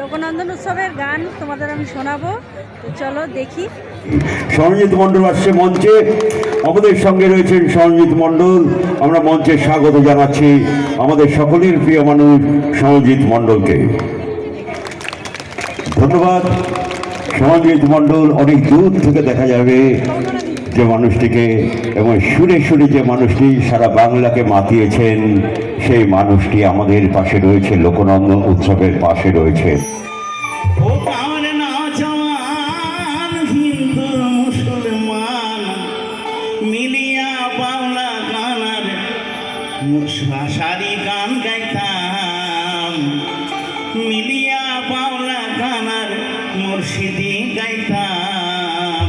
লোকনন্দন উৎসবের গান তোমাদের আমি শোনাবো। তো চলো দেখি। সরঞ্জিত মণ্ডল আসছে মঞ্চে। আমাদের সঙ্গে রয়েছেন সরঞ্জিত মণ্ডল। আমরা মঞ্চে স্বাগত জানাচ্ছি আমাদের সকলের প্রিয় মানুষ সরঞ্জিত মণ্ডলকে। ধন্যবাদ। সরঞ্জিত মণ্ডল, অনেক দূর থেকে দেখা যাবে। যে মানুষটিকে এবং সুরে সুরে যে মানুষটি সারা বাংলাকে মাতিয়েছেন, সেই মানুষটি আমাদের পাশে রয়েছে লোকনন্দন উৎসবের পাশে রয়েছে। মিলিয়া বাংলা গানার ভাষারি গান গাইতাম। মিলিয়া বাংলা গানার মুর্শিদি গাইতাম।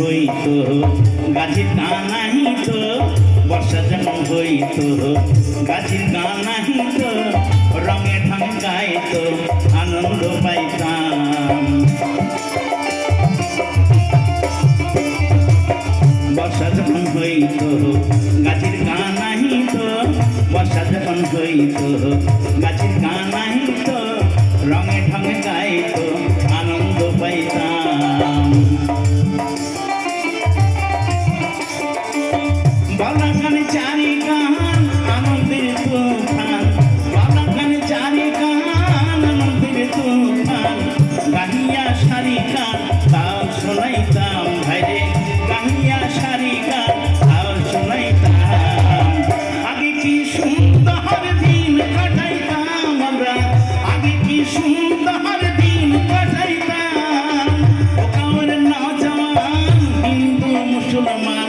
হইত। গাছের কানাহিত বর্ষা যখন হইত। গাছের কানাহিত রঙে ঢঙে গাইত, আনন্দ পাইতাম। বর্ষা যখন হইত, গাছের কানাহিত বর্ষা যখন হইত। গাছের বালাখানে চারি গান আনন্দের তুফান। বালাখানে চারি গান আনন্দের তুফান। গাহিয়া সারি গান তাও শোনাইতাম ভাইরে গাহিয়া সারি গান তাও শোনাইতাম। আগে কি সুন্দর দিন কাটাইতাম আমরা? আগে কি সুন্দর দিন কাটাইতাম? ও কামর নজওয়ান হিন্দু মুসলমান।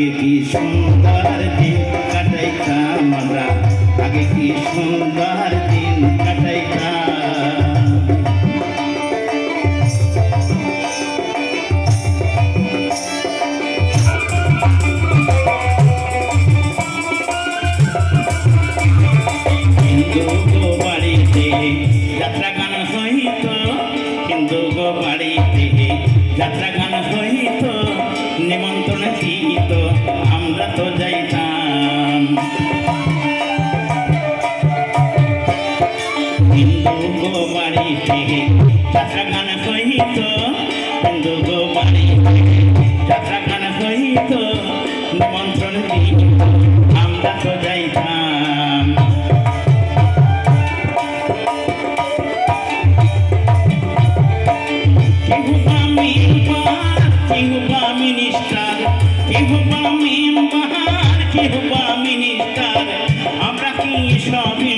আগে কি সুন্দর দিন কাটাইতাম আমরা? আগে কি সুন্দর দিন কাটাইতাম? যাত্রা গান হইত, হিন্দু গো বাড়িতে যাত্রা গান হইত। চাষাখান সহিত হিন্দু গোপালী চাষাখান সহিত নিমন্ত্রণ আমরা তো যাইতাম। মিনিস্টার কেহ বা মেম্বার কেহ বা মিনিস্টার আমরা কি সবই